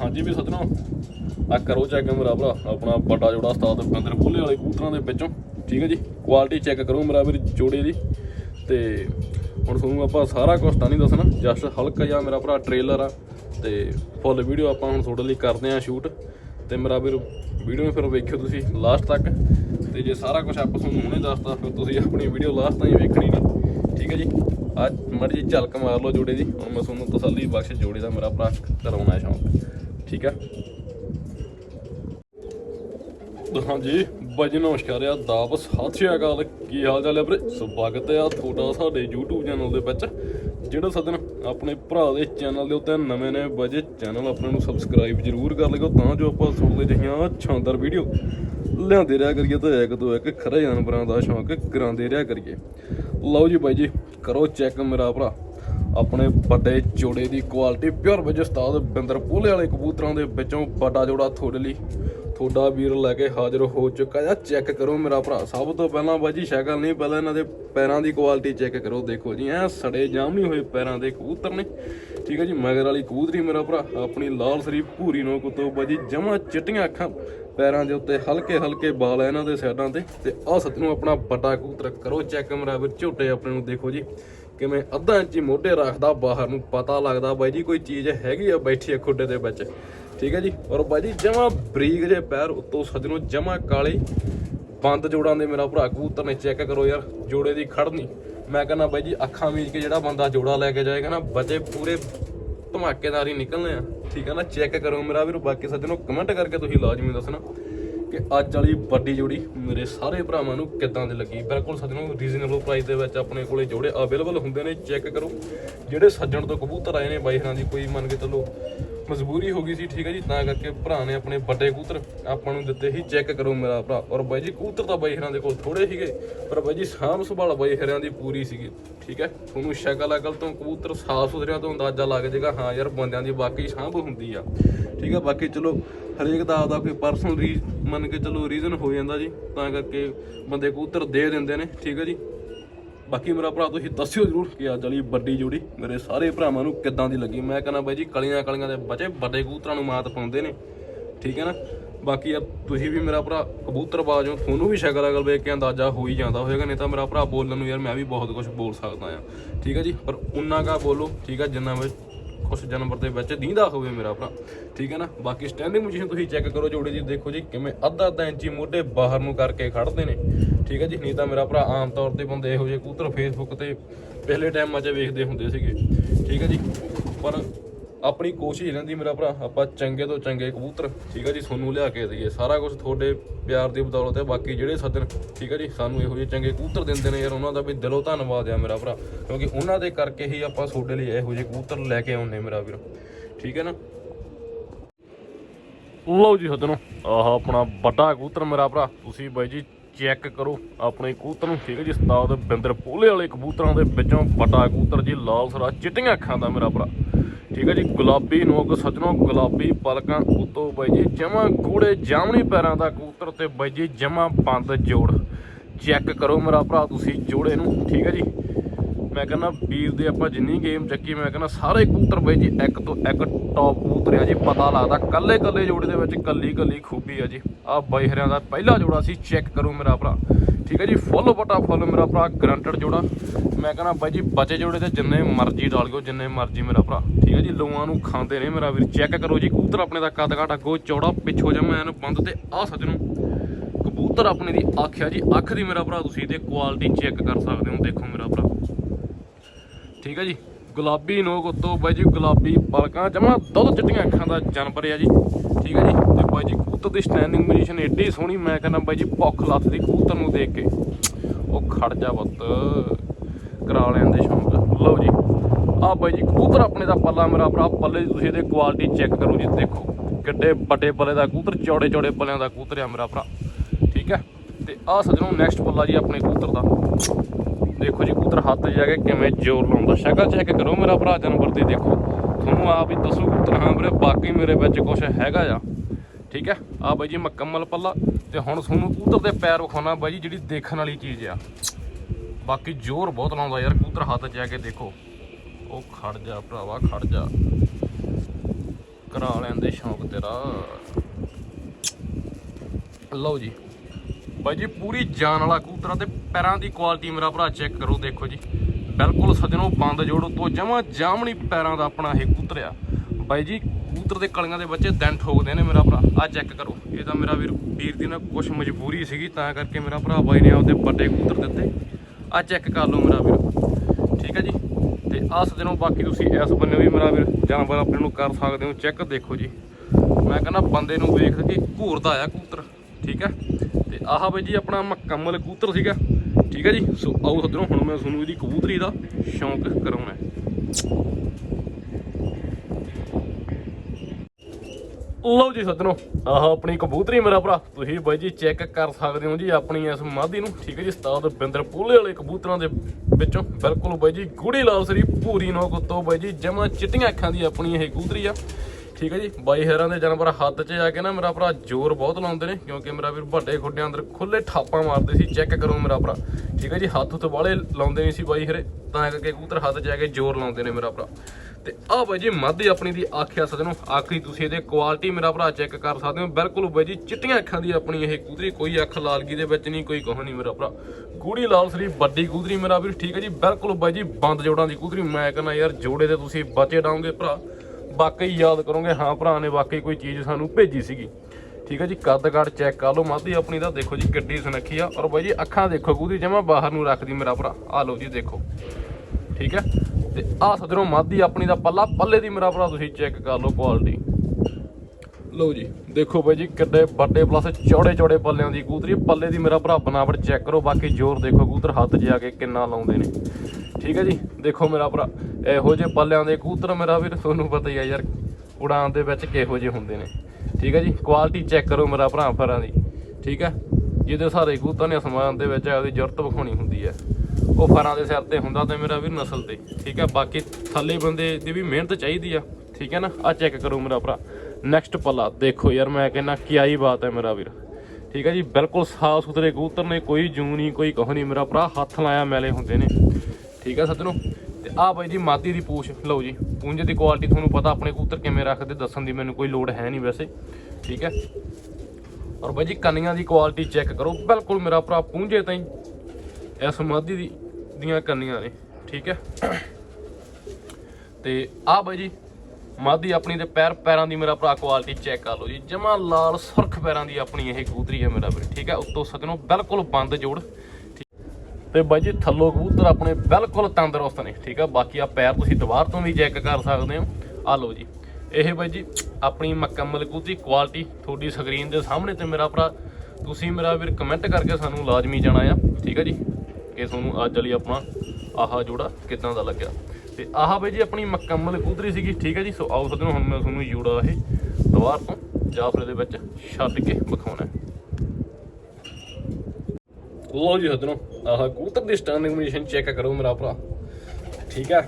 ਹਾਂਜੀ ਵੀ ਸੱਜਣੋ ਆ ਕਰੋ ਚੈੱਕ ਮੇਰਾ ਭਰਾ, ਆਪਣਾ ਵੱਡਾ ਜੋੜਾ ਉਸਤਾਦ ਬੰਦਰ ਭੁੱਲੇ ਵਾਲੇ ਕਬੂਤਰਾਂ ਦੇ ਵਿੱਚੋਂ। ਠੀਕ ਹੈ ਜੀ ਕੁਆਲਿਟੀ ਚੈੱਕ ਕਰੋ ਮੇਰਾ ਵੀਰ ਜੋੜੇ ਦੀ। ਤੇ ਹੁਣ ਤੁਹਾਨੂੰ ਆਪਾਂ ਸਾਰਾ ਕੁਝ ਤਾਂ ਨਹੀਂ ਦੱਸਣਾ ਜਸਟ ਹਲਕਾ ਜਿਹਾ ਮੇਰਾ ਭਰਾ ਟ੍ਰੇਲਰ ਆ। ਤੇ ਫੁੱਲ ਵੀਡੀਓ ਆਪਾਂ ਹੁਣ ਤੁਹਾਡੇ ਲਈ ਕਰਦੇ ਆ ਸ਼ੂਟ ਤੇ ਮੇਰਾ ਵੀਰ ਵੀਡੀਓ ਨੂੰ ਫਿਰ ਵੇਖਿਓ ਤੁਸੀਂ ਲਾਸਟ ਤੱਕ। ਤੇ ਜੇ ਸਾਰਾ ਕੁਝ ਆਪਾਂ ਤੁਹਾਨੂੰ ਹੁਣੇ ਦੱਸਤਾ, ਫਿਰ ਤੁਸੀਂ ਆਪਣੀ ਵੀਡੀਓ ਲਾਸਟ ਤਾਈਂ ਵੇਖਣੀ ਨਹੀਂ। ਠੀਕ ਹੈ ਜੀ ਅੱਜ ਮੜੀ ਜੀ ਝਲਕ ਮਾਰ ਲਓ ਜੋੜੇ ਦੀ। ਹੁਣ ਮੈਂ ਤੁਹਾਨੂੰ ਤਸੱਲੀ ਬਖਸ਼ ਜੋੜੇ ਦਾ ਮੇਰਾ ਭਰਾ ਕਰਾਉਣਾ ਹੈ ਸ਼ੌਂਕ। ਠੀਕ ਹੈ। ਹਾਂਜੀ ਬਾਜੀ ਨਮਸਕਾਰ ਆ ਦਾਬ ਸਤਿ ਸ਼੍ਰੀ ਅਕਾਲ। ਕੀ ਹਾਲ ਚਾਲ ਹੈ ਵੀਰੇ? ਸਵਾਗਤ ਹੈ ਤੁਹਾਡਾ ਸਾਡੇ YouTube ਚੈਨਲ ਦੇ ਵਿੱਚ, ਜਿਹੜਾ ਸਦਨ ਆਪਣੇ ਭਰਾ ਦੇ ਚੈਨਲ ਦੇ ਉੱਤੇ ਨਵੇਂ ਨੇ। ਬਾਜੀ ਚੈਨਲ ਆਪਣੇ ਨੂੰ ਸਬਸਕ੍ਰਾਈਬ ਜ਼ਰੂਰ ਕਰ ਲਿਓ, ਤਾਂ ਜੋ ਆਪਾਂ ਤੁਹਾਡੇ ਜਿਹੀਆਂ ਸ਼ਾਨਦਾਰ ਵੀਡੀਓ ਲਿਆਂਦੇ ਰਿਹਾ ਕਰੀਏ ਤਾਂ ਇੱਕ ਤੋਂ ਇੱਕ ਖਰੇ ਜਾਨਵਰਾਂ ਦਾ ਸ਼ੌਂਕ ਕਰਾਉਂਦੇ ਰਿਹਾ ਕਰੀਏ। ਲਓ ਜੀ ਬਾਈ ਜੀ, ਕਰੋ ਚੈੱਕ ਮੇਰਾ ਭਰਾ। ਆਪਣੇ ਵੱਡੇ ਜੋੜੇ ਦੀ ਕੁਆਲਿਟੀ ਪਿਓਰ ਵਜ ਉਸਤਾਦ ਬਿੰਦਰ ਪੂਲੇ ਵਾਲੇ ਕਬੂਤਰਾਂ ਦੇ ਵਿੱਚੋਂ ਵੱਡਾ ਜੋੜਾ ਤੁਹਾਡੇ ਲਈ। ਤੁਹਾਡਾ ਵੀਰ ਲੈ ਕੇ ਹਾਜ਼ਰ ਹੋ ਚੁੱਕਾ ਆ ਚੈੱਕ ਕਰੋ ਮੇਰਾ ਭਰਾ, ਸਭ ਤੋਂ ਪਹਿਲਾਂ ਬਾਜੀ ਸ਼ਕਲ ਨਹੀਂ, ਪਹਿਲਾਂ ਇਹਨਾਂ ਦੇ ਪੈਰਾਂ ਦੀ ਕੁਆਲਿਟੀ ਚੈੱਕ ਕਰੋ। ਦੇਖੋ ਜੀ, ਐ ਸੜੇ ਜਾਮਣੀ ਹੋਏ ਪੈਰਾਂ ਦੇ ਕਬੂਤਰ ਨੇ। ਠੀਕ ਹੈ ਜੀ, ਮਗਰ ਵਾਲੀ ਕਬੂਤਰੀ ਮੇਰਾ ਭਰਾ, ਆਪਣੀ ਲਾਲ ਸਰੀ ਭੂਰੀ ਨੋਕ ਤੋਂ ਬਾਜੀ ਜਮਾ ਚਿੱਟੀਆਂ ਅੱਖਾਂ ਪੈਰਾਂ ਦੇ ਉੱਤੇ ਹਲਕੇ ਹਲਕੇ ਬਾਲ ਆ ਇਹਨਾਂ ਦੇ ਸਾਈਡਾਂ ਤੇ। ਤੇ ਆਹ ਸੱਤ ਨੂੰ ਆਪਣਾ ਵੱਡਾ ਕਬੂਤਰ ਕਰੋ, ਚੈੱਕ ਮੇਰਾ ਵੀਰ, ਝੋਟੇ ਆਪਣੇ ਨੂੰ ਦੇਖੋ ਜੀ। ਕਿਵੇਂ ਅੱਧਾ ਇੰਚ ਮੋਢੇ ਰੱਖਦਾ, ਬਾਹਰ ਨੂੰ ਪਤਾ ਲੱਗਦਾ ਬਾਈ ਜੀ ਕੋਈ ਚੀਜ਼ ਹੈਗੀ ਆ ਬੈਠੀ ਆ ਖੁੱਡੇ ਦੇ ਵਿੱਚ। ਠੀਕ ਹੈ ਜੀ? ਔਰ ਬਾਈ ਜੀ ਜਮਾ ਬਰੀਕ ਜੇ ਪੈਰ ਉੱਤੋਂ ਸੱਜਣੋਂ ਜਮਾ ਕਾਲੇ। ਬੰਦ ਜੋੜਾਂ ਦੇ ਮੇਰਾ ਭਰਾ ਕਬੂਤਰ ਨੇ ਚੈੱਕ ਕਰੋ ਯਾਰ, ਜੋੜੇ ਦੀ ਖੜਨੀ ਮੈਂ ਕਹਿੰਦਾ ਬਾਈ ਜੀ ਅੱਖਾਂ ਮੀਚ ਕੇ ਜਿਹੜਾ ਬੰਦਾ ਜੋੜਾ ਲੈ ਕੇ ਜਾਏਗਾ ਨਾ, ਬੱਚੇ ਪੂਰੇ ਧਮਾਕੇਦਾਰ ਹੀ ਨਿਕਲਣੇ ਆ। ਠੀਕ ਹੈ ਨਾ? ਚੈੱਕ ਕਰੋ ਮੇਰਾ ਵੀਰ, ਬਾਕੀ ਸੱਜਣੋਂ ਕਮੈਂਟ ਕਰਕੇ ਤੁਸੀਂ ਲਾਜ਼ਮੀ ਦੱਸਣਾ। ਕਿ ਅੱਜ ਵਾਲੀ ਵੱਡੀ ਜੋੜੀ ਮੇਰੇ ਸਾਰੇ ਭਰਾਵਾਂ ਨੂੰ ਕਿੱਦਾਂ ਦੀ ਲੱਗੀ? ਬਿਲਕੁਲ ਸੱਜਣੋਂ ਰੀਜ਼ਨੇਬਲ ਪ੍ਰਾਈਸ ਦੇ ਵਿੱਚ ਆਪਣੇ ਕੋਲੇ ਜੋੜੇ ਅਵੇਲੇਬਲ ਹੁੰਦੇ ਨੇ ਚੈੱਕ ਕਰੋ। ਜਿਹੜੇ ਸੱਜਣ ਤੋਂ ਕਬੂਤਰ ਆਏ ਨੇ ਬਾਈ ਹਰਾਂ ਦੀ, ਕੋਈ ਮੰਨ ਕੇ ਚੱਲੋ ਮਜਬੂਰੀ ਹੋ ਗਈ ਸੀ, ਠੀਕ ਹੈ ਜੀ, ਤਾਂ ਕਰਕੇ ਭਰਾ ਨੇ ਆਪਣੇ ਵੱਡੇ ਕੂਤਰ ਆਪਾਂ ਨੂੰ ਦਿੱਤੇ ਸੀ ਚੈੱਕ ਕਰੋ ਮੇਰਾ ਭਰਾ। ਔਰ ਬਾਈ ਜੀ, ਕੂਤਰ ਤਾਂ ਬਾਈ ਹਰਾਂ ਦੇ ਕੋਲ ਥੋੜੇ ਸੀਗੇ, ਪਰ ਬਾਈ ਜੀ, ਸਾਂਭ ਸੰਭਾਲ ਬਾਈ ਹਰਾਂ ਦੀ ਪੂਰੀ ਸੀਗੀ, ਠੀਕ ਹੈ। ਤੁਹਾਨੂੰ ਸ਼ਕਲ ਅਕਲ ਤੋਂ ਕਬੂਤਰ ਸਾਫ਼ ਸੁਥਰਿਆਂ ਤੋਂ ਅੰਦਾਜ਼ਾ ਲੱਗ ਜਾਏਗਾ, ਹਾਂ ਯਾਰ, ਬੰਦਿਆਂ ਦੀ ਵਾਕਈ ਸਾਂਭ ਹੁੰਦੀ ਆ। ਠੀਕ ਹੈ, ਬਾਕੀ ਚਲੋ, ਹਰੇਕ ਦਾ ਆਪਦਾ ਕੋਈ ਪਰਸਨਲ ਰੀ ਮੰਨ ਕੇ ਚਲੋ ਰੀਜ਼ਨ ਹੋ ਜਾਂਦਾ ਜੀ, ਤਾਂ ਕਰਕੇ ਬੰਦੇ ਕਬੂਤਰ ਦੇ ਦਿੰਦੇ ਨੇ, ਠੀਕ ਹੈ ਜੀ। ਬਾਕੀ ਮੇਰਾ ਭਰਾ, ਤੁਸੀਂ ਦੱਸਿਓ ਜਰੂਰ ਕਿ ਅੱਜ ਵਾਲੀ ਵੱਡੀ ਜੋੜੀ ਮੇਰੇ ਸਾਰੇ ਭਰਾਵਾਂ ਨੂੰ ਕਿੱਦਾਂ ਦੀ ਲੱਗੀ। ਮੈਂ ਕਹਿੰਦਾ ਬਾਈ ਜੀ, ਕਲੀਆਂ ਕਲੀਆਂ ਦੇ ਬਚੇ ਵੱਡੇ ਕਬੂਤਰਾਂ ਨੂੰ ਮਾਤ ਪਾਉਂਦੇ ਨੇ। ਠੀਕ ਹੈ ਨਾ? ਬਾਕੀ ਆ ਤੁਸੀਂ ਵੀ ਮੇਰਾ ਭਰਾ ਕਬੂਤਰਬਾਜ਼ ਹੋ ਤੁਹਾਨੂੰ ਵੀ ਸ਼ਕਲ ਅਗਲ ਵੇਖ ਕੇ ਅੰਦਾਜ਼ਾ ਹੋ ਹੀ ਜਾਂਦਾ ਹੋਵੇਗਾ ਨਹੀਂ ਤਾਂ ਮੇਰਾ ਭਰਾ ਬੋਲਣ ਨੂੰ ਯਾਰ ਮੈਂ ਵੀ ਬਹੁਤ ਕੁਝ ਬੋਲ ਸਕਦਾ ਆ ਠੀਕ ਹੈ ਜੀ? ਪਰ ਉਨਾ ਕਾ ਬੋਲੋ, ਠੀਕ ਹੈ? ਜਿੰਨਾ ਮੈਂ ਕੁਛ ਜਨਵਰ ਦੇ ਵਿੱਚ ਦੀਂਦਾ ਹੋਵੇ ਮੇਰਾ ਭਰਾ। ਠੀਕ ਹੈ ਨਾ? ਬਾਕੀ ਸਟੈਂਡਿੰਗ ਪੋਜੀਸ਼ਨ ਤੁਸੀਂ ਚੈੱਕ ਕਰੋ ਜੋੜੇ ਦੀ ਦੇਖੋ ਜੀ, ਕਿਵੇਂ ਅੱਧਾ ਅੱਧਾ ਇੰਚੀ ਮੋਢੇ ਬਾਹਰ ਨੂੰ ਕਰਕੇ ਖੜਦੇ ਨੇ। ਠੀਕ ਹੈ ਜੀ? ਨਹੀਂ ਤਾਂ ਮੇਰਾ ਭਰਾ ਆਮ ਤੌਰ ਤੇ ਬੰਦੇ ਇਹੋ ਜਿਹੇ ਕਬੂਤਰ ਫੇਸਬੁੱਕ ਤੇ ਪਹਿਲੇ ਟਾਈਮਾਂ 'ਚ ਵੇਖਦੇ ਹੁੰਦੇ ਸੀਗੇ। ਠੀਕ ਹੈ ਜੀ? ਪਰ ਆਪਣੀ ਕੋਸ਼ਿਸ਼ ਰਹਿੰਦੀ ਮੇਰਾ ਭਰਾ, ਆਪਾਂ ਚੰਗੇ ਤੋਂ ਚੰਗੇ ਕਬੂਤਰ, ਠੀਕ ਹੈ ਜੀ ਤੁਹਾਨੂੰ ਲਿਆ ਕੇ ਦਈਏ, ਸਾਰਾ ਕੁਝ ਤੁਹਾਡੇ ਪਿਆਰ ਦੀ ਬਦੌਲਤ ਹੈ, ਬਾਕੀ ਜਿਹੜੇ ਸੱਜਣ, ਠੀਕ ਹੈ ਜੀ, ਸਾਨੂੰ ਇਹੋ ਜਿਹੇ ਚੰਗੇ ਕਬੂਤਰ ਦਿੰਦੇ ਨੇ ਯਾਰ, ਉਹਨਾਂ ਦਾ ਵੀ ਦਿਲੋਂ ਧੰਨਵਾਦ ਆ ਮੇਰਾ ਭਰਾ, ਕਿਉਂਕਿ ਉਹਨਾਂ ਦੇ ਕਰਕੇ ਹੀ ਆਪਾਂ ਤੁਹਾਡੇ ਲਈ ਇਹੋ ਜਿਹੇ ਕਬੂਤਰ ਲੈ ਕੇ ਆਉਂਦੇ ਮੇਰਾ ਵੀਰ, ਠੀਕ ਹੈ ਨਾ? ਲਓ ਜੀ ਸੱਜਣੋ, ਆਹ ਆਪਣਾ ਵੱਡਾ ਕਬੂਤਰ ਮੇਰਾ ਭਰਾ, ਤੁਸੀਂ ਬਾਈ ਜੀ ਚੈੱਕ ਕਰੋ ਆਪਣੇ ਕਬੂਤਰ ਨੂੰ, ਠੀਕ ਹੈ ਜੀ, ਉਸਤਾਦ ਬਿੰਦਰ ਪੋਲੇ ਵਾਲੇ ਕਬੂਤਰਾਂ ਦੇ ਵਿੱਚੋਂ ਵੱਡਾ ਕਬੂਤਰ ਜੀ, ਲਾਲ ਸਰਾ ਚਿੱਟੀਆਂ ਅੱਖਾਂ ਦਾ ਮੇਰਾ ਭਰਾ। ਠੀਕ ਹੈ ਜੀ, ਗੁਲਾਬੀ ਨੋਕ ਸੱਜਣੋ, ਗੁਲਾਬੀ ਪਲਕਾਂ ਉਤੋਂ ਬਾਈ ਜੀ, ਜਮਾ ਗੂੜੇ ਜਾਮਣੀ ਪੈਰਾਂ ਦਾ ਕਬੂਤਰ ਤੇ ਬਾਈ ਜੀ, ਜਮਾ ਬੰਦ ਜੋੜ। ਚੈੱਕ ਕਰੋ ਮੇਰਾ ਭਰਾ, ਤੁਸੀਂ ਜੋੜੇ ਨੂੰ, ਠੀਕ ਹੈ ਜੀ। ਮੈਂ ਕਹਿੰਦਾ ਵੀਰ ਦੇ ਆਪਾਂ ਜਿੰਨੀ ਗੇਮ ਚੱਕੀ, ਮੈਂ ਕਹਿੰਦਾ ਸਾਰੇ ਕਬੂਤਰ ਬਾਈ ਜੀ, ਇੱਕ ਤੋਂ ਇੱਕ ਟੌਪ ਕਬੂਤਰ ਆ ਜੀ, ਪਤਾ ਲੱਗਦਾ ਕੱਲੇ ਕੱਲੇ ਜੋੜੇ ਦੇ ਵਿੱਚ ਕੱਲੀ ਕੱਲੀ ਖੂਬੀ ਆ ਜੀ। ਆ ਬਾਈ ਹਰਿਆਂ ਦਾ ਪਹਿਲਾ ਜੋੜਾ ਸੀ, ਚੈੱਕ ਕਰੋ ਮੇਰਾ ਭਰਾ। ਠੀਕ ਹੈ ਜੀ, ਫੁੱਲ ਬਟਾ ਫੁੱਲ ਮੇਰਾ ਭਰਾ ਗਰੰਟਡ ਜੋੜਾ। ਮੈਂ ਕਹਿੰਦਾ ਬਾਈ ਜੀ, ਬਚੇ ਜੋੜੇ ਤੇ ਜਿੰਨੇ ਮਰਜ਼ੀ ਡਾਲ ਗਿਓ ਜਿੰਨੇ ਮਰਜ਼ੀ ਮੇਰਾ ਭਰਾ। ਠੀਕ ਹੈ ਜੀ ਲੋਆਂ ਨੂੰ ਖਾਂਦੇ ਨੇ ਮੇਰਾ ਵੀਰ। ਚੈੱਕ ਕਰੋ ਜੀ, ਕਬੂਤਰ ਆਪਣੇ ਦਾ ਕੱਦ ਘਾਟ ਅੱਗੋ ਚੌੜਾ, ਪਿੱਛੋਂ ਜਮਾ ਐਨ ਬੰਦ ਤੇ ਆ ਸੱਜਣੋ। ਕਬੂਤਰ ਆਪਣੇ ਦੀ ਅੱਖ ਆ ਜੀ, ਅੱਖ ਦੀ ਮੇਰਾ ਭਰਾ, ਤੁਸੀਂ ਤੇ ਕੁਆਲਿਟੀ ਚੈੱਕ ਕਰ ਸਕਦੇ ਹੋ, ਦੇਖੋ ਮੇਰਾ ਭਰਾ। ਠੀਕ ਹੈ ਜੀ, ਗੁਲਾਬੀ ਨੋਕ ਉੱਤੋਂ ਬਾਈ ਜੀ, ਗੁਲਾਬੀ ਪਲਕਾਂ, ਜਮਾ ਦੁੱਧ ਚਿੱਟੀਆਂ ਅੱਖਾਂ ਦਾ ਜਾਨਵਰ ਆ ਜੀ। ਠੀਕ ਹੈ ਜੀ, ਤੇ ਬਾਈ ਜੀ, ਕਬੂਤਰ ਦੀ ਸਟੈਂਡਿੰਗ ਪੋਜੀਸ਼ਨ ਏਡੀ ਸੋਹਣੀ, ਮੈਂ ਕਹਿੰਦਾ ਬਾਈ ਜੀ, ਭੁੱਖ ਲੱਥ ਦੀ ਕਬੂਤਰ ਨੂੰ ਦੇਖ ਕੇ। ਉਹ ਖੜ ਜਾ ਬੱਤ ਕਰਾ ਲੈਂਦੇ ਸ਼ੌਂਕ। ਲਓ ਜੀ। ਆ ਬਾਈ ਜੀ, ਕਬੂਤਰ ਆਪਣੇ ਦਾ ਪੱਲਾ ਮੇਰਾ ਭਰਾ, ਪੱਲੇ ਤੁਸੀਂ ਇਹਦੇ ਕੁਆਲਿਟੀ ਚੈੱਕ ਕਰੋ ਜੀ, ਦੇਖੋ। ਕਿੱਡੇ ਵੱਡੇ ਪੱਲੇ ਦਾ ਕਬੂਤਰ, ਚੌੜੇ ਚੌੜੇ ਪੱਲਿਆਂ ਦਾ ਕਬੂਤਰ ਆ ਮੇਰਾ ਭਰਾ। ਠੀਕ ਹੈ? ਤੇ ਆ ਸੱਜਣੋ ਨੈਕਸਟ ਪੱਲਾ ਜੀ ਆਪਣੇ ਕਬੂਤਰ ਦਾ। ਦੇਖੋ ਜੀ, ਕਬੂਤਰ ਹੱਥ ਜਾ ਕੇ ਕਿਵੇਂ ਜ਼ੋਰ ਲਾਉਂਦਾ। ਸ਼ਕਲ ਚੈੱਕ ਕਰੋ ਮੇਰਾ ਭਰਾ ਜਾਨਵਰ ਦੀ ਦੇਖੋ। ਤੁਹਾਨੂੰ ਆਪ ਹੀ ਦੱਸੋ ਕਬੂਤਰ, ਹਾਂ ਵੀਰੇ, ਬਾਕੀ ਮੇਰੇ ਵਿੱਚ ਕੁਝ ਹੈਗਾ ਆ ਠੀਕ ਹੈ? ਆ ਬਾਈ ਜੀ, ਮੁਕੰਮਲ ਪੱਲਾ। ਤੇ ਹੁਣ ਤੁਹਾਨੂੰ ਕਬੂਤਰ ਦੇ ਪੈਰ ਵਿਖਾਉਣਾ ਬਾਈ ਜੀ, ਜਿਹੜੀ ਦੇਖਣ ਵਾਲੀ ਚੀਜ਼ ਆ। ਬਾਕੀ ਜ਼ੋਰ ਬਹੁਤ ਲਾਉਂਦਾ ਯਾਰ, ਕਬੂਤਰ ਹੱਥ 'ਚ ਜਾ ਕੇ ਦੇਖੋ। ਉਹ ਖੜ ਜਾ ਭਰਾਵਾ, ਖੜ ਜਾ। ਕਰਾ ਲੈਂਦੇ ਸ਼ੌਂਕ ਤੇਰਾ। ਲਓ ਜੀ। ਬਾਈ ਜੀ, ਪੂਰੀ ਜਾਨ ਵਾਲਾ ਕਬੂਤਰਾਂ ਤੇ ਪੈਰਾਂ ਦੀ ਕੁਆਲਿਟੀ ਮੇਰਾ ਭਰਾ ਚੈੱਕ ਕਰੋ, ਦੇਖੋ ਜੀ। ਬਿਲਕੁਲ ਸਜਣੋ, ਬੰਦ ਜੋੜੋ ਤੋਂ ਜਮਾ ਜਾਮਣੀ ਪੈਰਾਂ ਦਾ ਆਪਣਾ ਇਹ ਕਬੂਤਰ ਆ। ਬਾਈ ਜੀ, ਕਬੂਤਰ ਦੇ ਕਲੀਆਂ ਦੇ ਬੱਚੇ ਦਿਨ ਠੋਕਦੇ ਨੇ ਮੇਰਾ ਭਰਾ। ਆ ਚੈੱਕ ਕਰੋ। ਇਹ ਤਾਂ ਮੇਰਾ ਵੀਰ ਵੀਰ ਦੀ ਨਾ ਕੁਛ ਮਜਬੂਰੀ ਸੀਗੀ, ਤਾਂ ਕਰਕੇ ਮੇਰਾ ਭਰਾ ਬਾਈ ਨੇ ਆਪਦੇ ਵੱਡੇ ਕਬੂਤਰ ਦਿੱਤੇ। ਆ ਚੈੱਕ ਕਰ ਲਓ ਮੇਰਾ ਵੀਰ। ਠੀਕ ਹੈ ਜੀ? ਤੇ ਆਹ ਸਜਣੋ, ਬਾਕੀ ਤੁਸੀਂ ਇਸ ਬੰਨੇ ਵੀ ਮੇਰਾ ਵੀਰ, ਜਾਨਵਰ ਆਪਣੇ ਨੂੰ ਕਰ ਸਕਦੇ ਹੋ ਚੈੱਕ, ਦੇਖੋ ਜੀ। ਮੈਂ ਕਹਿੰਦਾ ਬੰਦੇ ਨੂੰ ਵੇਖ ਕੇ ਘੂਰਦਾ ਆ ਕਬੂਤਰ, ਠੀਕ ਹੈ ਤੇ ਆਹ ਬਈ ਜੀ ਆਪਣਾ ਮੁਕੰਮਲ ਕਬੂਤਰ ਸੀਗਾ, ਠੀਕ ਹੈ ਜੀ? ਸੋ ਆਓ ਸੱਜਣੋ, ਹੁਣ ਮੈਂ ਤੁਹਾਨੂੰ ਇਹਦੀ ਕਬੂਤਰੀ ਦਾ ਸ਼ੌਂਕ ਕਰਾਉਣਾ ਲਓ ਜੀ ਸੱਜਣੋ, ਆਹ ਆਪਣੀ ਕਬੂਤਰੀ ਮੇਰਾ ਭਰਾ, ਤੁਸੀਂ ਬਾਈ ਜੀ ਚੈੱਕ ਕਰ ਸਕਦੇ ਹੋ ਜੀ ਆਪਣੀ ਇਸ ਮਾਦੀ ਨੂੰ, ਠੀਕ ਹੈ ਜੀ ਸਤਾਦ ਬਿੰਦਰ ਪੂਲੇ ਵਾਲੇ ਕਬੂਤਰਾਂ ਦੇ ਵਿੱਚੋਂ। ਬਿਲਕੁਲ ਬਾਈ ਜੀ, ਗੂੜੀ ਲਾਲ ਸਰੀ, ਪੂਰੀ ਨੋਕ ਉੱਤੋਂ ਬਾਈ ਜੀ, ਜਮਾ ਚਿੱਟੀਆਂ ਅੱਖਾਂ ਦੀ ਆਪਣੀ ਇਹ ਕਬੂਤਰੀ ਆ। ਠੀਕ ਹੈ ਜੀ, ਬਾਈ ਹੈਰਾਂ ਦੇ ਜਾਨਵਰ ਹੱਥ 'ਚ ਆ ਕੇ ਨਾ ਮੇਰਾ ਭਰਾ ਜ਼ੋਰ ਬਹੁਤ ਲਾਉਂਦੇ ਨੇ, ਕਿਉਂਕਿ ਮੇਰਾ ਵੀਰ ਵੱਡੇ ਖੁੱਡਿਆਂ ਅੰਦਰ ਖੁੱਲੇ ਠਾਪਾਂ ਮਾਰਦੇ ਸੀ ਚੈੱਕ ਕਰੋ ਮੇਰਾ ਭਰਾ। ਠੀਕ ਹੈ ਜੀ, ਹੱਥ ਉੱਤੇ ਵਾਲੇ ਲਾਉਂਦੇ ਨਹੀਂ ਸੀ ਬਾਈ ਹਰੇ, ਤਾਂ ਕਰਕੇ ਕਬੂਤਰ ਹੱਥ 'ਚ ਆ ਕੇ ਜ਼ੋਰ ਲਾਉਂਦੇ ਨੇ ਮੇਰਾ ਭਰਾ। ਤੇ ਆਹ ਬਾਈ ਜੀ ਮਾਦੀ ਆਪਣੀ ਦੀ ਆਖਿਆ ਸਜਣੋ, ਆਖਰੀ ਤੁਸੀਂ ਇਹਦੇ ਕੁਆਲਿਟੀ ਮੇਰਾ ਭਰਾ ਚੈੱਕ ਕਰ ਸਕਦੇ ਹੋ। ਬਿਲਕੁਲ ਬਾਈ ਜੀ, ਚਿੱਟੀਆਂ ਅੱਖਾਂ ਦੀ ਆਪਣੀ ਇਹ ਕਬੂਤਰੀ ਕੋਈ ਅੱਖ ਲਾਲਗੀ ਦੇ ਵਿੱਚ ਨਹੀਂ, ਕੋਈ ਕੁਛ ਨਹੀਂ ਮੇਰਾ ਭਰਾ। ਗੂੜੀ ਲਾਲ ਸਰੀ ਵੱਡੀ ਕਬੂਤਰੀ ਮੇਰਾ ਵੀਰ, ਠੀਕ ਹੈ ਜੀ, ਬਿਲਕੁਲ ਬਾਈ ਜੀ, ਬੰਦ ਜੋੜਾਂ ਦੀ ਕਬੂਤਰੀ ਮੈਂ ਕਹਿੰਦਾ ਯਾਰ, ਜੋੜੇ ਤੇ ਤੁਸੀਂ ਬਚੇ ਡਾਉਂਗੇ ਭਰਾ। ਵਾਕਈ ਯਾਦ ਕਰੋਗੇ, ਹਾਂ ਭਰਾ ਨੇ ਵਾਕਈ ਕੋਈ ਚੀਜ਼ ਸਾਨੂੰ ਭੇਜੀ ਸੀਗੀ। ਠੀਕ ਹੈ ਜੀ, ਕੱਦ ਕਾਠ ਚੈੱਕ ਕਰ ਲਓ, ਮਾਦੀ ਆਪਣੀ ਦਾ ਦੇਖੋ ਜੀ, ਕਿੱਡੀ ਸੁਨੱਖੀ ਆ। ਔਰ ਬਾਈ ਜੀ, ਅੱਖਾਂ ਦੇਖੋ ਕਬੂਤਰੀ ਜਮਾ ਬਾਹਰ ਨੂੰ ਰੱਖਦੀ ਮੇਰਾ ਭਰਾ। ਆ ਲਓ ਜੀ, ਦੇਖੋ। ਠੀਕ ਹੈ ਤੇ ਆਹ ਸੱਜਣੋ ਮਾਦੀ ਆਪਣੀ ਦਾ ਪੱਲਾ, ਪੱਲੇ ਦੀ ਮੇਰਾ ਭਰਾ ਤੁਸੀਂ ਚੈੱਕ ਕਰ ਲਓ ਕੁਆਲਿਟੀ ਲਓ ਜੀ, ਦੇਖੋ ਬਾਈ ਜੀ ਕਿੱਡੇ ਵੱਡੇ ਪਲੱਸ ਚੌੜੇ ਚੌੜੇ ਪੱਲਿਆਂ ਦੀ ਕੂਤਰੀ ਪੱਲੇ ਦੀ ਮੇਰਾ ਭਰਾ ਬਨਾਵਟ ਚੈੱਕ ਕਰੋ, ਬਾਕੀ ਜ਼ੋਰ ਦੇਖੋ ਕੂਤਰ ਹੱਥ 'ਚ ਆ ਕੇ ਕਿੰਨਾ ਲਾਉਂਦੇ ਨੇ। ਠੀਕ ਹੈ ਜੀ, ਦੇਖੋ ਮੇਰਾ ਭਰਾ, ਇਹੋ ਜਿਹੇ ਪੱਲਿਆਂ ਦੇ ਕੂਤਰ ਮੇਰਾ ਵੀਰ, ਤੁਹਾਨੂੰ ਪਤਾ ਹੀ ਆ ਯਾਰ, ਉਡਾਨ ਦੇ ਵਿੱਚ ਕਿਹੋ ਜਿਹੇ ਹੁੰਦੇ ਨੇ। ਠੀਕ ਹੈ ਜੀ ਕੁਆਲਿਟੀ ਚੈੱਕ ਕਰੋ ਮੇਰਾ ਭਰਾ ਫਰਾਂ ਦੀ। ਠੀਕ ਹੈ, ਜਿਹਦੇ ਸਾਰੇ ਕੂਤਰ ਨੇ ਅਸਮਾਨ ਦੇ ਵਿੱਚ ਆਪਦੀ ਜ਼ਰੂਰਤ ਵਿਖਾਉਣੀ ਹੁੰਦੀ ਹੈ। ਉਹ ਫਰਾਂ ਦੇ ਸਿਰ ਤੇ ਹੁੰਦਾ ਤੇ ਮੇਰਾ ਵੀਰ ਨਸਲ ਤੇ, ਠੀਕ ਹੈ ਬਾਕੀ ਥੱਲੇ ਬੰਦੇ ਦੀ ਵੀ ਮਿਹਨਤ ਚਾਹੀਦੀ ਆ, ਠੀਕ ਹੈ ਨਾ? ਆ ਚੈੱਕ ਕਰੋ ਮੇਰਾ ਭਰਾ। ਨੈਕਸਟ ਪੱਲਾ, ਦੇਖੋ ਯਾਰ, ਮੈਂ ਕਹਿੰਦਾ ਕੀ ਆਈ ਬਾਤ ਹੈ ਮੇਰਾ ਵੀਰ। ਠੀਕ ਹੈ ਜੀ, ਬਿਲਕੁਲ ਸਾਫ਼ ਸੁਥਰੇ ਕਬੂਤਰ ਨੇ, ਕੋਈ ਜੂ ਨਹੀਂ, ਕੋਈ ਕੁਛ ਨਹੀਂ ਮੇਰਾ ਭਰਾ, ਹੱਥ ਲਾਇਆ ਮੈਲੇ ਹੁੰਦੇ ਨੇ। ਠੀਕ ਹੈ ਸੱਜਣੋ? ਤੇ ਆਹ ਬਾਈ ਜੀ, ਮਾਦੀ ਦੀ ਪੂਛ, ਲਓ ਜੀ, ਪੂੰਝ ਦੀ ਕੁਆਲਿਟੀ ਤੁਹਾਨੂੰ ਪਤਾ, ਆਪਣੇ ਕਬੂਤਰ ਕਿਵੇਂ ਰੱਖਦੇ, ਦੱਸਣ ਦੀ ਮੈਨੂੰ ਕੋਈ ਲੋੜ ਹੈ ਨਹੀਂ ਵੈਸੇ। ਠੀਕ ਹੈ ਔਰ ਬਾਈ ਜੀ, ਕੰਨੀਆਂ ਦੀ ਕੁਆਲਿਟੀ ਚੈੱਕ ਕਰੋ। ਬਿਲਕੁਲ ਮੇਰਾ ਭਰਾ, ਪੂੰਝੇ ਤਾਈ। ਇਸ ਮਾਦੀ ਦੀ ਦੀਆਂ ਕੰਨੀਆਂ ਨੇ, ਠੀਕ ਹੈ? ਤੇ ਆਹ ਬਾਈ ਜੀ, ਮਾਦੀ ਆਪਣੀ ਦੇ ਪੈਰ, ਪੈਰਾਂ ਦੀ ਮੇਰਾ ਭਰਾ ਕੁਆਲਿਟੀ ਚੈੱਕ ਕਰ ਲਓ ਜੀ। ਜਮਾ ਲਾਲ ਸੁਰਖ ਪੈਰਾਂ ਦੀ ਆਪਣੀ ਇਹ ਕਬੂਤਰੀ ਹੈ ਮੇਰਾ ਵੀਰ, ਠੀਕ ਹੈ? ਉੱਤੋਂ ਸੱਜਣੋ ਬਿਲਕੁਲ ਬੰਦ ਜੋੜ ਤੇ ਬਾਈ ਜੀ, ਥੱਲੋਂ ਕਬੂਤਰ ਆਪਣੇ ਬਿਲਕੁਲ ਤੰਦਰੁਸਤ ਨੇ, ਠੀਕ ਆ ਬਾਕੀ ਆ ਪੈਰ ਤੁਸੀਂ ਦੁਬਾਰ ਤੋਂ ਵੀ ਚੈੱਕ ਕਰ ਸਕਦੇ ਹੋ। ਆ ਲਓ ਜੀ। ਇਹ ਬਾਈ ਜੀ, ਆਪਣੀ ਮੁਕੰਮਲ ਕਬੂਤਰੀ ਕੁਆਲਿਟੀ ਤੁਹਾਡੀ ਸਕਰੀਨ ਦੇ ਸਾਹਮਣੇ ਤੇ ਮੇਰਾ ਭਰਾ, ਤੁਸੀਂ ਮੇਰਾ ਵੀਰ ਕਮੈਂਟ ਕਰਕੇ ਸਾਨੂੰ ਲਾਜ਼ਮੀ ਜਾਣਾ ਆ, ਠੀਕ ਆ ਜੀ? ਕਿ ਤੁਹਾਨੂੰ ਅੱਜ ਲਈ ਆਪਣਾ ਆਹਾ ਜੋੜਾ ਕਿਦਾਂ ਦਾ ਲੱਗਿਆ। ਤੇ ਆਹ ਬਾਈ ਜੀ ਆਪਣੀ ਮੁਕੰਮਲ ਕਬੂਤਰੀ ਸੀਗੀ, ਠੀਕ ਹੈ ਜੀ? ਸੋ ਆਓ ਸੱਜਣੋ, ਹੁਣ ਮੈਂ ਤੁਹਾਨੂੰ ਜੋੜਾ ਇਹ ਦੁਬਾਰ ਤੋਂ ਜਾਂ ਫਿਰ ਇਹਦੇ ਵਿੱਚ ਛੱਡ ਕੇ ਵਿਖਾਉਣਾ ਲੋ ਜੀ ਹਦਨੋ ਆਹ ਕਬੂਤਰ ਦੀ ਸਟੈਂਡਿੰਗ ਪੋਜੀਸ਼ਨ ਚੈੱਕ ਕਰੋ ਮੇਰਾ ਭਰਾ। ਠੀਕ ਹੈ?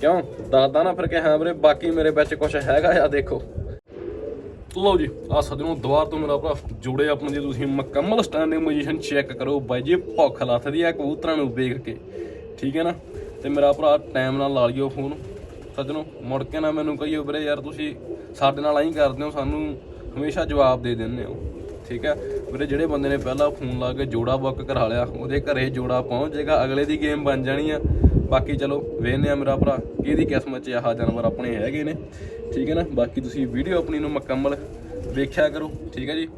ਕਿਉਂ? ਦੱਸਦਾ ਨਾ ਫਿਰ ਕਿ ਹਾਂ ਵੀਰੇ, ਬਾਕੀ ਮੇਰੇ ਵਿੱਚ ਕੁਝ ਹੈਗਾ ਆ, ਦੇਖੋ। ਲਓ ਜੀ ਆ ਸਦਨੋਂ ਦੁਆਰ ਤੋਂ ਮੇਰਾ ਭਰਾ ਜੋੜੇ ਆਪਣੇ ਜੇ ਤੁਸੀਂ ਮੁਕੰਮਲ ਸਟੈਂਡਿੰਗ ਪੋਜੀਸ਼ਨ ਚੈੱਕ ਕਰੋ ਬਾਈ ਜੀ, ਭੁੱਖ ਲੱਥਦੀ ਆ ਕਬੂਤਰਾਂ ਨੂੰ ਵੇਖ ਕੇ। ਠੀਕ ਹੈ ਨਾ? ਤੇ ਮੇਰਾ ਭਰਾ ਟਾਈਮ ਨਾਲ ਲਾ ਲਿਓ ਫੋਨ ਸੱਜਣੋ, ਮੁੜ ਕੇ ਨਾ ਮੈਨੂੰ ਕਹੀਓ ਵੀਰੇ ਯਾਰ ਤੁਸੀਂ ਸਾਡੇ ਨਾਲ ਐਂ ਕਰਦੇ ਹੋ, ਸਾਨੂੰ ਹਮੇਸ਼ਾ ਜਵਾਬ ਦੇ ਦਿੰਦੇ ਹੋ। ਠੀਕ ਹੈ? ਵੀਰੇ, ਜਿਹੜੇ ਬੰਦੇ ਨੇ ਪਹਿਲਾਂ ਫੋਨ ਲਾ ਕੇ ਜੋੜਾ ਬੁੱਕ ਕਰਾ ਲਿਆ, ਉਹਦੇ ਘਰੇ ਜੋੜਾ ਪਹੁੰਚ ਜਾਏਗਾ, ਅਗਲੇ ਦੀ ਗੇਮ ਬਣ ਜਾਣੀ ਆ। ਬਾਕੀ ਚਲੋ ਵੇਖਨੇ ਆ ਮੇਰਾ ਭਰਾ, ਕਿਹਦੀ ਕਿਸਮਤ 'ਚ ਆਹ ਜਾਨਵਰ ਆਪਣੇ ਹੈਗੇ ਨੇ। ਠੀਕ ਹੈ ਨਾ? ਬਾਕੀ ਤੁਸੀਂ ਵੀਡੀਓ ਆਪਣੀ ਨੂੰ ਮੁਕੰਮਲ ਵੇਖਿਆ ਕਰੋ, ਠੀਕ ਹੈ ਜੀ?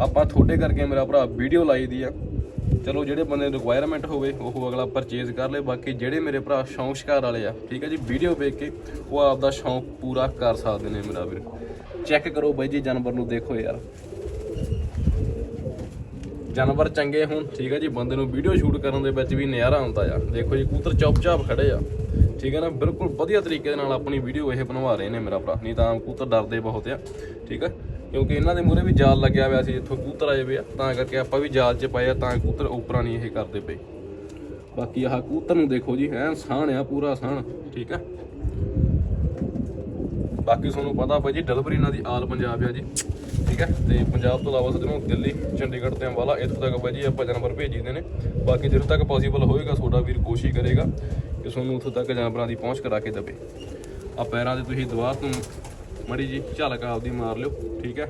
ਆਪਾਂ ਤੁਹਾਡੇ ਕਰਕੇ ਮੇਰਾ ਭਰਾ ਵੀਡੀਓ ਲਾਈ ਦੀ ਆ। ਚਲੋ, ਜਿਹੜੇ ਬੰਦੇ ਨੂੰ ਰਿਕੁਆਇਰਮੈਂਟ ਹੋਵੇ, ਉਹ ਅਗਲਾ ਪਰਚੇਜ਼ ਕਰ ਲੇ। ਬਾਕੀ ਜਿਹੜੇ ਮੇਰੇ ਭਰਾ ਸ਼ੌਂਕ ਸ਼ਿਕਾਰ ਵਾਲੇ ਆ, ਠੀਕ ਹੈ ਜੀ? ਵੀਡੀਓ ਵੇਖ ਕੇ ਉਹ ਆਪਦਾ ਸ਼ੌਂਕ ਪੂਰਾ ਕਰ ਸਕਦੇ ਨੇ ਮੇਰਾ ਵੀਰ। ਚੈੱਕ ਕਰੋ ਬਾਈ ਜੀ, ਜਾਨਵਰ ਨੂੰ ਦੇਖੋ ਯਾਰ। ਜਾਨਵਰ ਚੰਗੇ ਹੋਣ, ਠੀਕ ਹੈ ਜੀ, ਬੰਦੇ ਨੂੰ ਵੀਡੀਓ ਸ਼ੂਟ ਕਰਨ ਦੇ ਵਿੱਚ ਵੀ ਨਜ਼ਾਰਾ ਆਉਂਦਾ ਆ। ਦੇਖੋ ਜੀ, ਕਬੂਤਰ ਚੁੱਪ-ਚਾਪ ਖੜੇ ਆ। ਠੀਕ ਹੈ ਨਾ, ਬਿਲਕੁਲ ਵਧੀਆ ਤਰੀਕੇ ਦੇ ਨਾਲ ਆਪਣੀ ਵੀਡੀਓ ਇਹ ਬਣਵਾ ਰਹੇ ਨੇ ਮੇਰਾ ਭਰਾ। ਨਹੀਂ ਤਾਂ ਆਮ ਕਬੂਤਰ ਡਰਦੇ ਬਹੁਤ ਆ, ਠੀਕ ਹੈ ਕਿਉਂਕਿ ਇਹਨਾਂ ਦੇ ਮੂਹਰੇ ਵੀ ਜਾਲ ਲੱਗਿਆ ਹੋਇਆ ਸੀ, ਜਿੱਥੋਂ ਕਬੂਤਰ ਆਏ ਵੇ ਆ। ਤਾਂ ਕਰਕੇ ਆਪਾਂ ਵੀ ਜਾਲ 'ਚ ਪਏ ਆ, ਤਾਂ ਕਬੂਤਰ ਉਪਰਾਂ ਨਹੀਂ ਇਹ ਕਰਦੇ ਪਏ। ਬਾਕੀ ਆਹ ਕਬੂਤਰ ਨੂੰ ਦੇਖੋ ਜੀ, ਐਨ ਸਾਣ ਆ, ਪੂਰਾ ਸਾਣ ਠੀਕ ਹੈ ਬਾਕੀ ਤੁਹਾਨੂੰ ਪਤਾ ਭਾਈ ਜੀ ਡਿਲੀਵਰੀ ਇਹਨਾਂ ਦੀ ਆਲ ਪੰਜਾਬ ਆ ਜੀ। ਠੀਕ ਹੈ? ਤੇ ਪੰਜਾਬ ਤੋਂ ਇਲਾਵਾ ਸੱਜਣੋ ਦਿੱਲੀ, ਚੰਡੀਗੜ੍ਹ ਤੇ ਅੰਬਾਲਾ, ਇੱਥੋਂ ਤੱਕ ਭਾਈ ਜੀ ਆਪਾਂ ਜਾਨਵਰ ਭੇਜੀਦੇ ਨੇ। ਬਾਕੀ ਜਦੋਂ ਤੱਕ ਪੋਸੀਬਲ ਹੋਏਗਾ, ਤੁਹਾਡਾ ਵੀਰ ਕੋਸ਼ਿਸ਼ ਕਰੇਗਾ ਕਿ ਤੁਹਾਨੂੰ ਉੱਥੋਂ ਤੱਕ ਜਾਨਵਰਾਂ ਦੀ ਪਹੁੰਚ ਕਰਾ ਕੇ ਦੇਵੇ। ਆ ਪੈਰਾਂ ਦੇ ਤੁਸੀਂ ਦੁਆਰ ਤੋਂ ਮੜੀ ਜੀ, ਝਲਕ ਆਪਦੀ ਮਾਰ ਲਿਓ, ਠੀਕ ਹੈ?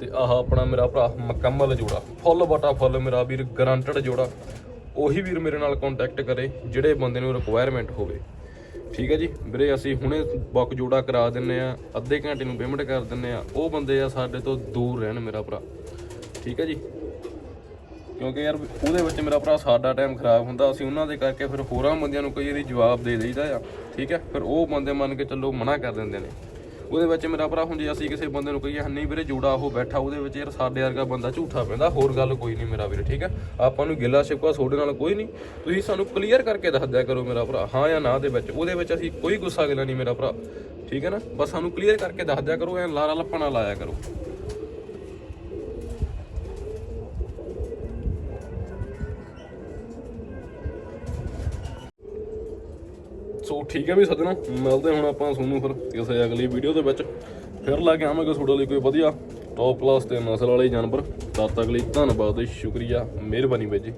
ਤੇ ਆਹ ਆਪਣਾ ਮੇਰਾ ਭਰਾ ਮੁਕੰਮਲ ਜੋੜਾ, ਫੁੱਲ ਬਟਾ ਫੁੱਲ ਮੇਰਾ ਵੀਰ ਗਰੰਟਡ ਜੋੜਾ। ਉਹੀ ਵੀਰ ਮੇਰੇ ਨਾਲ ਕੰਟੈਕਟ ਕਰੇ, ਜਿਹੜੇ ਬੰਦੇ ਨੂੰ ਰਿਕੁਆਇਰਮੈਂਟ ਹੋਵੇ। ਠੀਕ ਹੈ ਜੀ, ਵੀਰੇ ਅਸੀਂ ਹੁਣੇ ਬੁੱਕ ਜੋੜਾ ਕਰਾ ਦਿੰਨੇ ਆ, ਅੱਧੇ ਘੰਟੇ ਨੂੰ ਪੇਮੈਂਟ ਕਰ ਦਿੰਨੇ ਆ। ਉਹ ਬੰਦੇ ਆ ਸਾਡੇ ਤੋਂ ਦੂਰ ਰਹਿਣ ਮੇਰਾ ਭਰਾ। ਠੀਕ ਹੈ ਜੀ? ਕਿਉਂਕਿ ਯਾਰ ਉਹਦੇ ਵਿੱਚ ਮੇਰਾ ਭਰਾ ਸਾਡਾ ਟਾਈਮ ਖਰਾਬ ਹੁੰਦਾ, ਅਸੀਂ ਉਹਨਾਂ ਦੇ ਕਰਕੇ ਫਿਰ ਹੋਰਾਂ ਬੰਦਿਆਂ ਨੂੰ ਕਈ ਵਾਰੀ ਜਵਾਬ ਦੇ ਦੇਈਦਾ ਆ। ਠੀਕ ਹੈ? ਫਿਰ ਉਹ ਬੰਦੇ ਮੰਨ ਕੇ ਚੱਲੋ ਮਨਾ ਕਰ ਦਿੰਦੇ ਨੇ। ਉਹਦੇ ਵਿੱਚ ਮੇਰਾ ਭਰਾ ਹੁਣ ਜੇ ਅਸੀਂ ਕਿਸੇ ਬੰਦੇ ਨੂੰ ਕਹੀਏ, ਨਹੀਂ ਵੀਰੇ, ਜੋੜਾ ਉਹ ਬੈਠਾ, ਉਹਦੇ ਵਿੱਚ ਯਾਰ ਸਾਡੇ ਵਰਗਾ ਬੰਦਾ ਝੂਠਾ ਪੈਂਦਾ, ਹੋਰ ਗੱਲ ਕੋਈ ਨਹੀਂ ਮੇਰਾ ਵੀਰੇ, ਠੀਕ ਹੈ? ਆਪਾਂ ਨੂੰ ਗਿੱਲਾ ਸ਼ਿਕਵਾ ਤੁਹਾਡੇ ਨਾਲ ਕੋਈ ਨਹੀਂ। ਤੁਸੀਂ ਸਾਨੂੰ ਕਲੀਅਰ ਕਰਕੇ ਦੱਸ ਦਿਆ ਕਰੋ ਮੇਰਾ ਭਰਾ, ਹਾਂ ਜਾਂ ਨਾ ਦੇ ਵਿੱਚ। ਉਹਦੇ ਵਿੱਚ ਅਸੀਂ ਕੋਈ ਗੁੱਸਾ ਗਿਲਾ ਨਹੀਂ ਮੇਰਾ ਭਰਾ, ਠੀਕ ਹੈ ਨਾ? ਬਸ ਸਾਨੂੰ ਕਲੀਅਰ ਕਰਕੇ ਦੱਸ ਦਿਆ ਕਰੋ ਐ ਲਾਰਾ ਲੱਪਣਾ ਲਾਇਆ ਕਰੋ। ਸੋ ਠੀਕ ਹੈ ਵੀ ਸੱਜਣੋ, ਮਿਲਦੇ ਹੁਣ ਆਪਾਂ ਤੁਹਾਨੂੰ ਫਿਰ ਕਿਸੇ ਅਗਲੀ ਵੀਡੀਓ ਦੇ ਵਿੱਚ। ਫਿਰ ਲੈ ਕੇ ਆਵਾਂਗੇ ਤੁਹਾਡੇ ਲਈ ਕੋਈ ਵਧੀਆ ਟੌਪ ਕਲਾਸ ਤੇ ਨਸਲ ਵਾਲੇ ਜਾਨਵਰ। ਤਦ ਤੱਕ ਲਈ ਧੰਨਵਾਦ ਤੇ ਸ਼ੁਕਰੀਆ, ਮਿਹਰਬਾਨੀ ਬਾਈ ਜੀ।